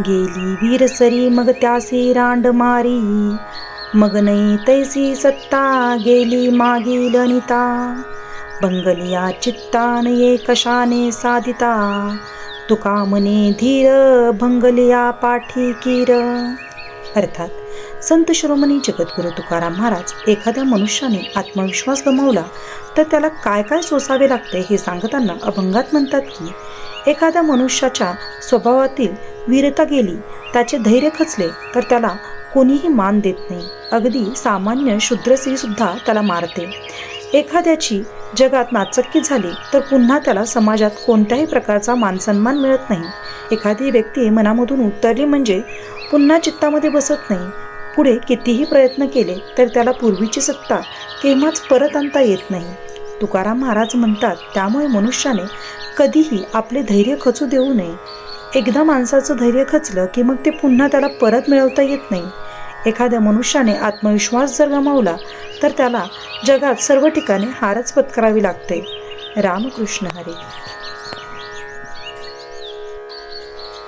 गेली वीरसरी मग त्यासी रांड मारी. मग नाही तैसी सत्ता गेली मागील अनिता बंगलिया चित्तान ये कशाने साधिता. तुका मने धीर भंगलिया पाठी कीर. अर्थात संत शिरोमणी जगद्गुरु तुकाराम महाराज एखाद्या मनुष्याने आत्मविश्वास गमावला तर त्याला काय काय सोसावे लागते हे सांगताना अभंगात म्हणतात की एखाद्या मनुष्याच्या स्वभावातील वीरता गेली त्याचे धैर्य खचले तर त्याला कोणीही मान देत नाही. अगदी सामान्य शूद्र सुद्धा त्याला मारते. एखाद्याची जगात नाचक्की झाली तर पुन्हा त्याला समाजात कोणत्याही प्रकारचा मानसन्मान मिळत नाही. एखादी व्यक्ती मनामधून उतरली म्हणजे पुन्हा चित्तामध्ये बसत नाही. पुढे कितीही प्रयत्न केले तर त्याला पूर्वीची सत्ता केव्हाच परत आणता येत नाही. तुकाराम महाराज म्हणतात त्यामुळे मनुष्याने कधीही आपले धैर्य खचू देऊ नये. एकदा माणसाचं धैर्य खचलं की मग ते पुन्हा त्याला परत मिळवता येत नाही. एखाद्या मनुष्याने आत्मविश्वास जर गमावला तर त्याला जगात सर्व ठिकाणी हारच पत्करावी लागते. रामकृष्ण हरे.